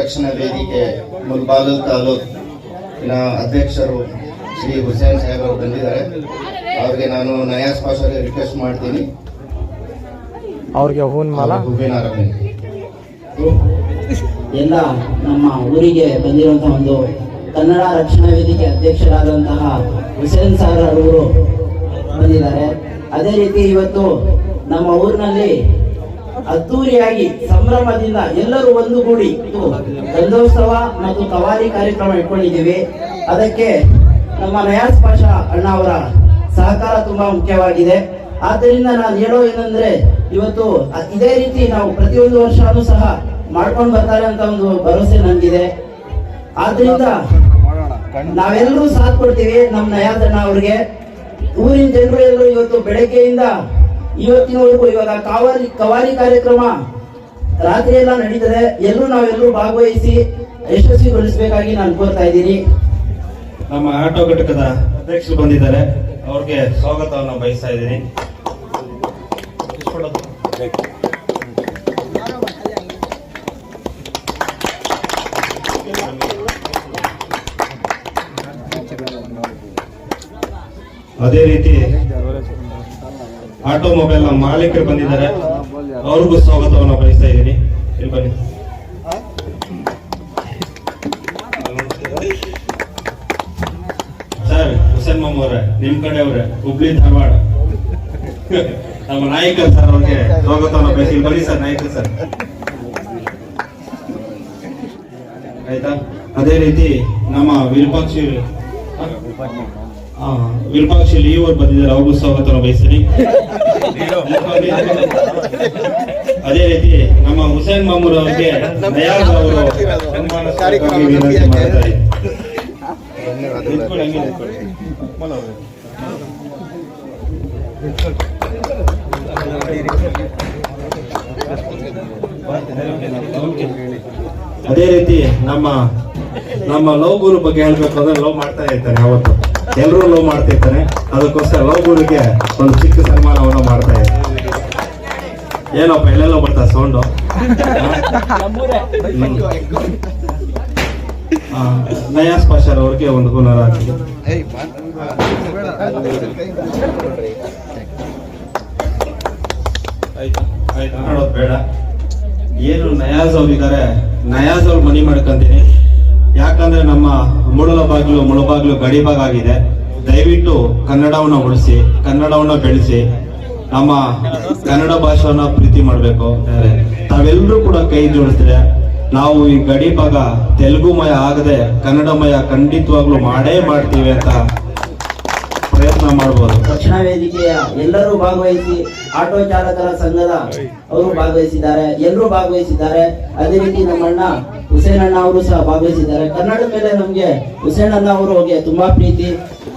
ರಕ್ಷಣಾ ವೇದಿಕೆ ಮುಲ್ಬಾಗಲ್ ತಾಲೂಕಿನ ಅಧ್ಯಕ್ಷರು ಶ್ರೀ ಹುಸೇನ್ ಸಾಹೇಬ್ ಅವರು ಬಂದಿದ್ದಾರೆ. ಅವ್ರಿಗೆ ನಾನು ನಯಾಸ್ ಪಾಷಾಗೆ ರಿಕ್ವೆಸ್ಟ್ ಮಾಡ್ತೀನಿ. ಅವ್ರಿಗೆ ಹೂನ್ ಮಾಲ? ಹೂವಿನ ಹಾರಕ್ಕೆ. ಎಲ್ಲ ನಮ್ಮ ಊರಿಗೆ ಬಂದಿರುವಂತಹ ಒಂದು ಕನ್ನಡ ರಕ್ಷಣಾ ವೇದಿಕೆ ಅಧ್ಯಕ್ಷರಾದಂತಹ ಹುಸೇನ್ ಸಾಗರ್ ಅವರು ಬಂದಿದ್ದಾರೆ. ಅದೇ ರೀತಿ ಇವತ್ತು ನಮ್ಮ ಊರಿನಲ್ಲಿ ಅದ್ದೂರಿಯಾಗಿ ಸಂಭ್ರಮದಿಂದ ಎಲ್ಲರೂ ಒಂದುಗೂಡಿ ಗಂಧೋತ್ಸವ ಮತ್ತು ತವಾರಿ ಕಾರ್ಯಕ್ರಮ ಇಟ್ಕೊಂಡಿದ್ದೀವಿ. ಅದಕ್ಕೆ ನಮ್ಮ ನಯಾಸ್ ಪಾಷಾ ಅಣ್ಣ ಅವರ ಸಹಕಾರ ತುಂಬಾ ಮುಖ್ಯವಾಗಿದೆ. ಆದ್ದರಿಂದ ನಾನು ಹೇಳೋ ಏನಂದ್ರೆ, ಇವತ್ತು ಇದೇ ರೀತಿ ನಾವು ಪ್ರತಿಯೊಂದು ವರ್ಷನೂ ಸಹ ಮಾಡ್ಕೊಂಡು ಬರ್ತಾರೆ ಅಂತ ಒಂದು ಭರವಸೆ ನನಗಿದೆ ಆದ್ರಿಂದ ನಾವೆಲ್ಲರೂ ಸಾಥ್ ಕೊಡ್ತೀವಿ ನಮ್ಮ ನಯಾದಣ್ಣ ಅವ್ರಿಗೆ. ಊರಿನ ಜನರು ಎಲ್ಲರೂ ಇವತ್ತು ಬೆಳಗ್ಗೆಯಿಂದ ಇವತ್ತಿನವರೆಗೂ ಇವಾಗ ಕಾವಲಿ, ಕವಾಲಿ ಕಾರ್ಯಕ್ರಮ ರಾತ್ರಿ ಎಲ್ಲ ನಡೀತದೆ. ಎಲ್ಲರೂ ನಾವೆಲ್ಲರೂ ಭಾಗವಹಿಸಿ ಯಶಸ್ವಿಗೊಳಿಸಬೇಕಾಗಿ ನಾನು ಕೋರ್ತಾ ಇದ್ದೀನಿ. ನಮ್ಮ ಆಟೋ ಘಟಕದ ಅಧ್ಯಕ್ಷರು ಬಂದಿದ್ದಾರೆ. ಅವ್ರಿಗೆ ಸ್ವಾಗತವನ್ನು ಬಯಸ್ತಾ ಇದ್ದೀನಿ. ಅದೇ ರೀತಿ ಆಟೋಮೊಬೈಲ್ನ ಮಾಲೀಕರು ಬಂದಿದ್ದಾರೆ. ಅವ್ರಿಗೂ ಸ್ವಾಗತವನ್ನು ಬಯಸ್ತಾ ಇದ್ದೀನಿ. ಬನ್ನಿ. ಸರ್ ಹುಸೇನ್ ಮಾಮ್ ಅವರೇ, ನಿಮ್ ಕಡೆ ಅವ್ರೆ ಹುಬ್ಳಿ, ಧಾರವಾಡ. ನಮ್ಮ ನಾಯಕ ಸರ್, ಅವ್ರಿಗೆ ಸ್ವಾಗತವನ್ನು ಬಯಸಿ ಬನ್ನಿ ಸರ್ ನಾಯಕ ಸರ್. ಆಯ್ತಾ? ಅದೇ ರೀತಿ ನಮ್ಮ ವಿರೂಪಾಕ್ಷಿ ವಿರೂಪಾಕ್ಷಿ ಲೀವ್ ಅವ್ರು ಬಂದಿದ್ದಾರೆ. ಅವ್ರಿಗೂ ಸ್ವಾಗತ ಬಯಸ್ತೀನಿ. ಅದೇ ರೀತಿ ನಮ್ಮ ಹುಸೇನ್ ಮಾಮೂರ್ ಅವರಿಗೆ ಅವರು ಅದೇ ರೀತಿ ನಮ್ಮ ನಮ್ಮ ಲವ್ ಗುರು ಬಗ್ಗೆ ಹೇಳ್ಬೇಕು ಅಂದ್ರೆ ಲವ್ ಮಾಡ್ತಾ ಇರ್ತಾರೆ ಯಾವತ್ತು. ಎಲ್ಲರೂ ಲವ್ ಮಾಡ್ತಿರ್ತಾನೆ ಅದಕ್ಕೋಸ್ಕರ ಲವ್ ಗುರುಗೆ ಒಂದು ಚಿಕ್ಕ ಸನ್ಮಾನವನ್ನು ಮಾಡ್ತಾ ಇದ್ದಾರೆ ಏನಪ್ಪ ಎಲ್ಲೆಲ್ಲ ಬರ್ತಾ ಸೌಂಡು ನಯಾಸ್ ಪಾಷಾರ್ ಅವ್ರಿಗೆ ಒಂದು ಹಾಕಿದೆ. ಆಯ್ತಾ? ಬೇಡ. ಏನು ನಯಾಜ್ ಅವ್ರಿದ್ದಾರೆ ನಯಾಜ್ ಅವ್ರು ಮನಿ ಮಾಡ್ಕೊಂತೀನಿ. ಯಾಕಂದ್ರೆ ನಮ್ಮ ಮುಳುಲ ಬಾಗಿಲು, ಮುಳಬಾಗಿಲು ಗಡಿಭಾಗ ಆಗಿದೆ ದಯವಿಟ್ಟು ಕನ್ನಡವನ್ನು ಉಳಿಸಿ, ಕನ್ನಡವನ್ನು ಬೆಳೆಸಿ, ನಮ್ಮ ಕನ್ನಡ ಭಾಷೆಯನ್ನ ಪ್ರೀತಿ ಮಾಡಬೇಕು. ತಾವೆಲ್ಲರೂ ಕೂಡ ಕೈ ಜೋಡಿಸಿದ್ರೆ ನಾವು ಈ ಗಡಿ ಭಾಗ ತೆಲುಗುಮಯ ಆಗದೆ ಕನ್ನಡಮಯ ಖಂಡಿತವಾಗ್ಲೂ ಮಾಡೇ ಮಾಡ್ತೀವಿ ಅಂತ ಪ್ರಯತ್ನ ಮಾಡಬಹುದು ರಕ್ಷಣಾ ವೇದಿಕೆಯ ಎಲ್ಲರೂ ಭಾಗವಹಿಸಿ ಆಟೋ ಚಾಲಕರ ಸಂಘದ ಅವರು ಭಾಗವಹಿಸಿದ್ದಾರೆ. ಎಲ್ಲರೂ ಭಾಗವಹಿಸಿದ್ದಾರೆ. ಅದೇ ರೀತಿ ನಮ್ಮ ಅಣ್ಣ ಹುಸೇನ್ ಅಣ್ಣ ಅವರು ಸಹ ಭಾಗವಹಿಸಿದ್ದಾರೆ. ಕನ್ನಡದ ಮೇಲೆ ನಮ್ಗೆ ಹುಸೇನ್ ಅಣ್ಣ ಅವರಿಗೆ ತುಂಬಾ ಪ್ರೀತಿ.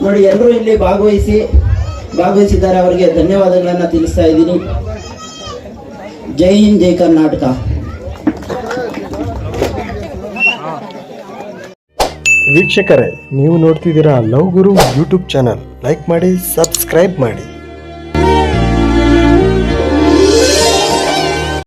ನೋಡಿ, ಎಲ್ಲರೂ ಇಲ್ಲಿ ಭಾಗವಹಿಸಿ ಭಾಗವಹಿಸಿದ್ದಾರೆ. ಅವರಿಗೆ ಧನ್ಯವಾದಗಳನ್ನ ತಿಳಿಸ್ತಾ ಇದ್ದೀನಿ. ಜೈ ಹಿಂದ್, ಜೈ ಕರ್ನಾಟಕ. ವೀಕ್ಷಕರೇ ನೀವು ನೋಡ್ತಿದ್ದೀರಾ Love Guru YouTube channel. Like ಮಾಡಿ ಸಬ್ಸ್ಕ್ರೈಬ್ ಮಾಡಿ.